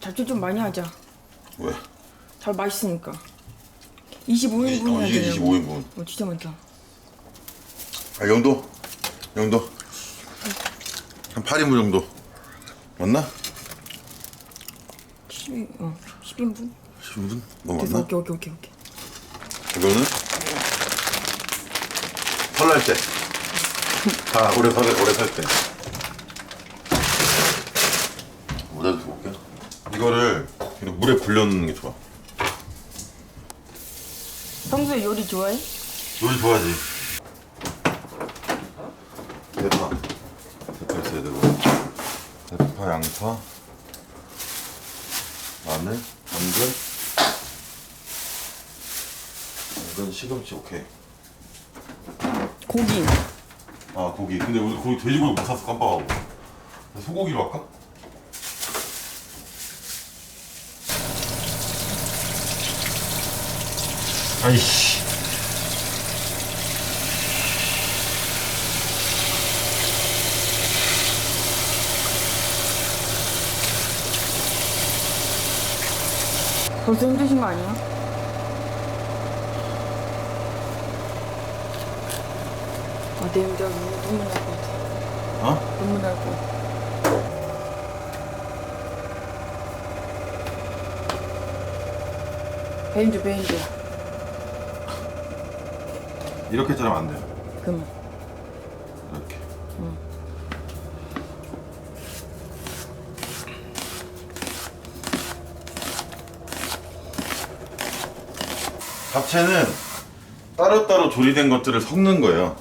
잡채 좀 많이 하자. 왜? 잘 맛있으니까. 이- 25인분 어, 해야 이게 되냐고. 25인분. 어, 진짜 많다. 아, 영도? 영도? 한 8인분 정도. 맞나? 12, 어, 10인분? 10인분? 뭐 됐어, 맞나? 오케이, 오케이, 오케이, 오케이. 이거는 설날 때. 아, 오래 살, 오래 살 때. 물에도 볼게요. 이거를 그냥 물에 불려놓는 게 좋아. 평소에 요리 좋아해? 요리 좋아하지. 대파. 대파 있어야 되고. 대파, 양파, 마늘, 당근. 당근, 시금치, 오케이. 고기. 아 고기 근데 우리 고기 돼지고기 못 샀어 깜빡하고 소고기로 할까? 아이씨 벌써 힘드신 거 아니야? 아, 내 여자 눈물 날 것 같아. 어? 눈물 날 것 같아. 베인드, 베인드. 이렇게 자르면 안 돼. 그만. 이렇게. 잡채는 따로따로 조리된 것들을 섞는 거예요.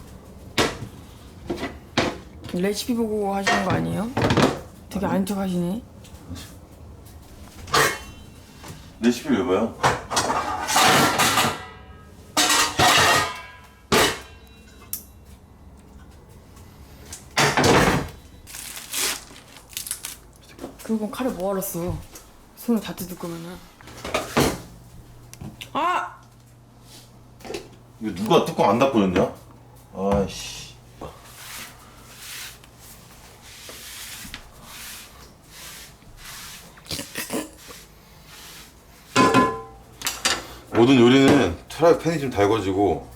레시피 보고 하시는 거 아니에요? 되게 아는 척 하시네. 레시피를 왜 봐요? 그건 칼에 뭐하러 써? 손을 다 뜯을 거면은. 아! 이거 누가 뚜껑 안 닫고 였냐? 아이씨. 모든 요리는 프라이 팬이 좀 달궈지고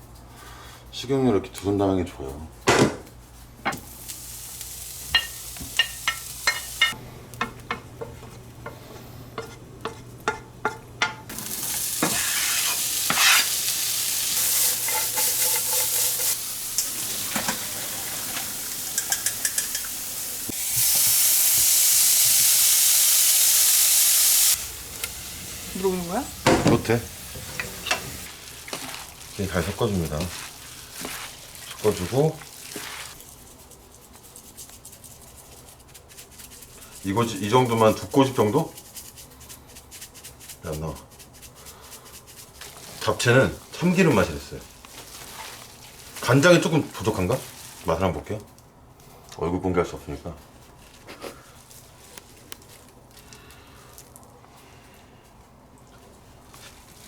식용유 이렇게 두른 다음에 좋아요. 물어보는 거야? 못해. 이렇게 잘 섞어줍니다. 섞어주고 이거 이 정도만 두 꼬집 정도? 안 나와. 잡채는 참기름 맛이 됐어요. 간장이 조금 부족한가? 맛을 한번 볼게요. 얼굴 공개할 수 없으니까.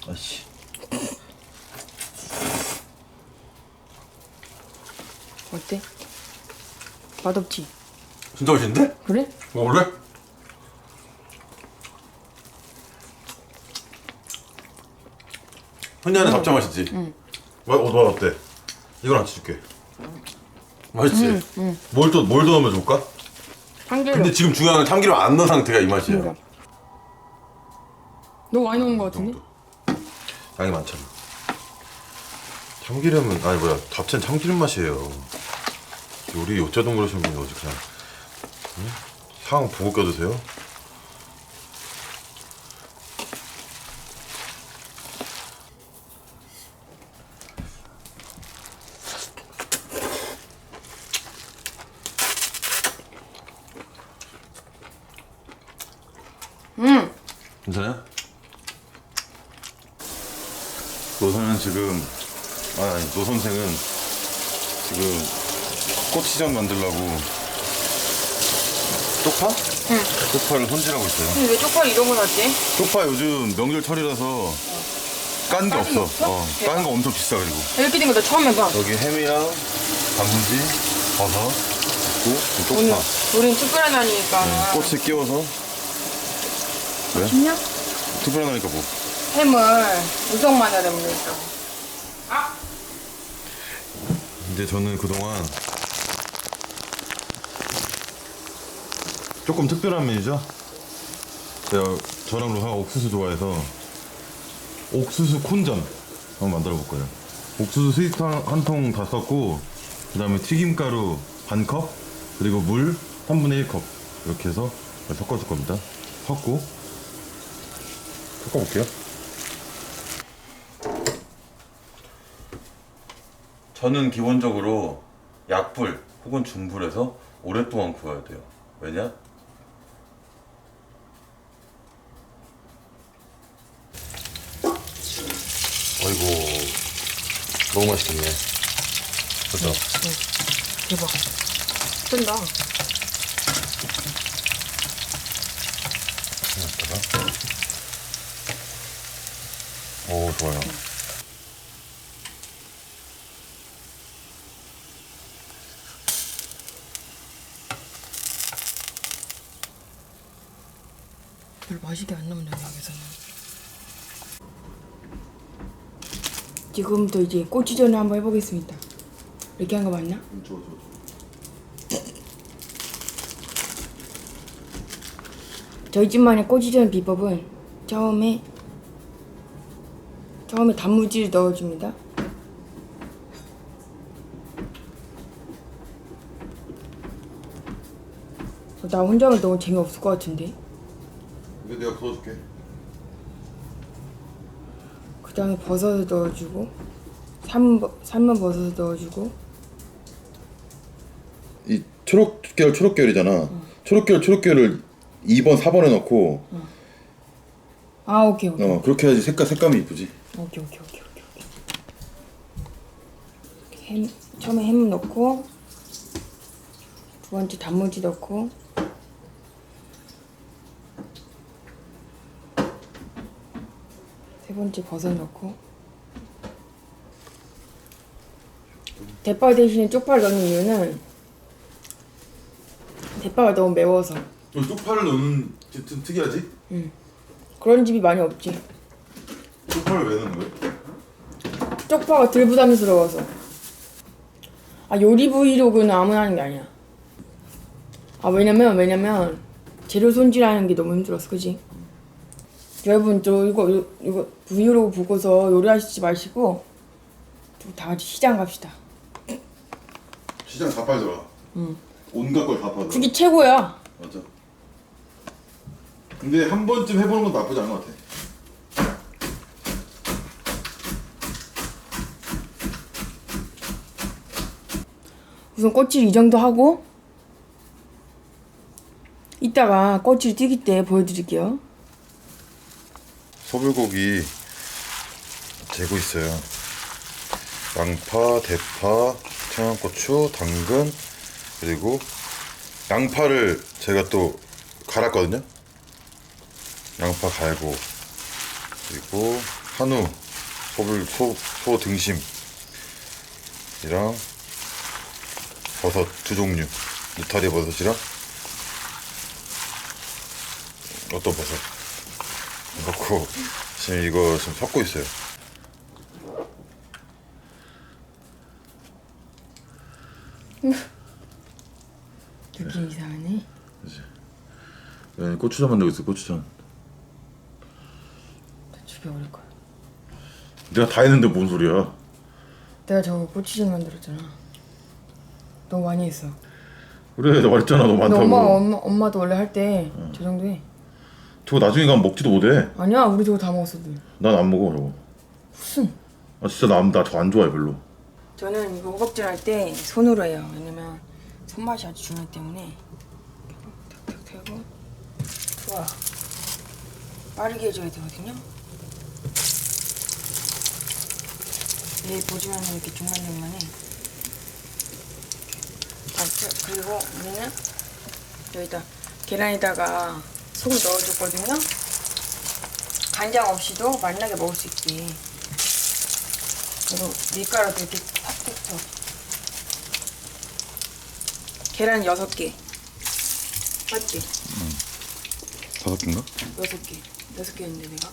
아씨. 어때? 맛없지? 진짜 맛있는데? 그래? 먹을래? 흔히하는 잡채 맛이지? 응. 맛, 어, 맛 어때? 이건 안 줄게. 맛있지? 뭘 또, 뭘 더 넣으면 좋을까? 참기름. 근데 지금 중요한 건 참기름 안 넣은 상태가 이 맛이에요. 그러니까. 너 많이 넣은 거 같은데? 양이 많잖아. 참기름은, 아니 뭐야, 잡채는 참기름 맛이에요. 요리 어쩌든 그러시는 분이 어디 그냥, 응? 상 보고 껴드세요? 응. 괜찮아요? 노선은 지금 아, 아니 노 선생은 지금 꼬치전 만들려고 쪽파? 응. 쪽파를 손질하고 있어요. 근데 왜 쪽팔 이런 거 샀지? 쪽파 요즘 명절철이라서 깐 게 없어. 없어? 어. 깐 거 엄청 비싸 그리고 이렇게 된 거 나 처음 해봐. 여기 햄이랑 단무지, 버섯, 있고 오늘 쪽파, 우린 특별한 날이니까. 꼬치 끼워서 왜? 쉽냐? 특별하니까 뭐. 햄을 우성 마늘에 먹으니까. 근데 저는 그동안 조금 특별한 메뉴죠. 제가 저랑 로하가 옥수수 좋아해서 옥수수 콘전 한번 만들어 볼 거예요. 옥수수 스위트한 한통 다 썼고 그 다음에 튀김가루 반 컵 그리고 물 3분의 1컵 이렇게 해서 섞어줄 겁니다. 섞고 섞어볼게요. 저는 기본적으로 약불 혹은 중불에서 오랫동안 구워야 돼요. 왜냐? 어이구 너무 맛있겠네. 그죠? 대박. 뜬다. 오 좋아요. 별 맛있게 안 나온다 여기서는. 지금부터 이제 고추전을 한번 해보겠습니다. 이렇게 한 거 맞나? 좋아 좋아. 저희 집만의 고추전 비법은 처음에 처음에 단무지를 넣어줍니다. 어, 나 혼자면 너무 재미없을 것 같은데. 이거 내가 부어줄게. 그 다음에 버섯을 넣어주고 삶은, 버- 삶은 버섯을 넣어주고. 이 초록계열 초록계열이잖아. 초록계열 초록계열을 2번 4번에 넣고. 아 오케이 오케이. 어 그렇게 해야지 색깔 색감이 이쁘지. 오케이 오케이 오케이 오케이 오케이. 햄 처음에 햄 넣고 두 번째 단무지 넣고 세 번째 버섯 넣고. 대파 대신에 쪽파를 넣는 이유는 대파가 너무 매워서. 이 쪽파를 넣는 게 좀 특이하지? 그런 집이 많이 없지. 쪽파를 왜 넣는 거야? 쪽파가 덜 부담스러워서. 아 요리 브이로그는 아무나 하는 게 아니야. 아 왜냐면 왜냐면 재료 손질하는 게 너무 힘들었어 그지 여러분 저 이거 이거, 이거 브이로그 보고서 요리하시지 마시고 좀다 같이 시장 갑시다 시장 다 팔더라. 온갖 걸 다 팔더라. 그게 최고야 맞아. 근데 한 번쯤 해보는 건 나쁘지 않은 것 같아. 우선 꼬치를 이 정도 하고 이따가 꼬치를 튀길 때 보여드릴게요 소불고기 재고 있어요. 양파, 대파, 청양고추, 당근 그리고 양파를 제가 또 갈았거든요. 양파 갈고 그리고 한우 소불 소, 소 등심이랑 버섯 두 종류 느타리 버섯이랑 어떤 버섯 넣고 지금 이거 지금 섞고 있어요. 느낌 이상하네 네, 고추장 만들고 있어 고추장. 죽여버릴 거야 내가 다 했는데 뭔 소리야? 내가 저거 꼬치전 만들었잖아. 너무 많이 했어. 그래 내가 말했잖아 너 근데 많다고. 엄마 엄마 엄마도 원래 할 때 저 정도 해. 저거 나중에 가면 먹지도 못해. 아니야 우리 저거 다 먹었어. 늘. 난안 먹어 저거. 무슨? 아 진짜 나나 저거 안 좋아해 별로. 저는 이거 호박질 할 때 손으로 해요. 왜냐면 손맛이 아주 중요하기 때문에 탁탁 대고 좋아. 빠르게 해줘야 되거든요. 얘 보시면 이렇게 중간중간에 아, 저- 그리고 우리는 여기다 계란에다가 속을 넣어줬거든요. 간장 없이도 맛나게 먹을 수 있게. 그리고 밀가루도 이렇게 쳐. 계란 6개. 맞지? 다섯 개인가? 여섯 개. 여섯 개 했는데 내가.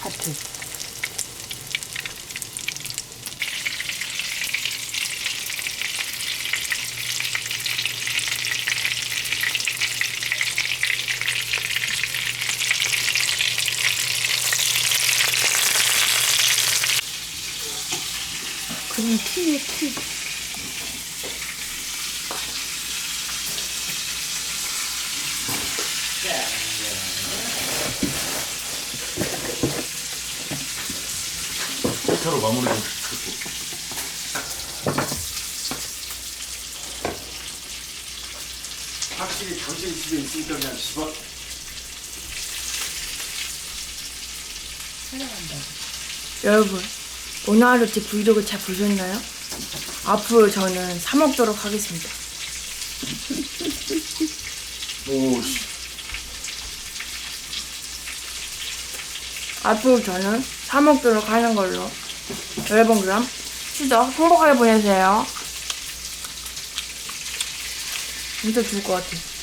하트. 그럼 키네 키. 차로 마무리 좀. 확실히 당신 집에 있으니까 그냥 집어 여러분 오늘 하루 제 브이로그 잘 보셨나요? 앞으로 저는 사 먹도록 하겠습니다. 오 씨 앞으로 저는 사 먹도록 하는 걸로. 여러분 그럼 추석 행복하게 보내세요. 진짜 좋을 것 같아.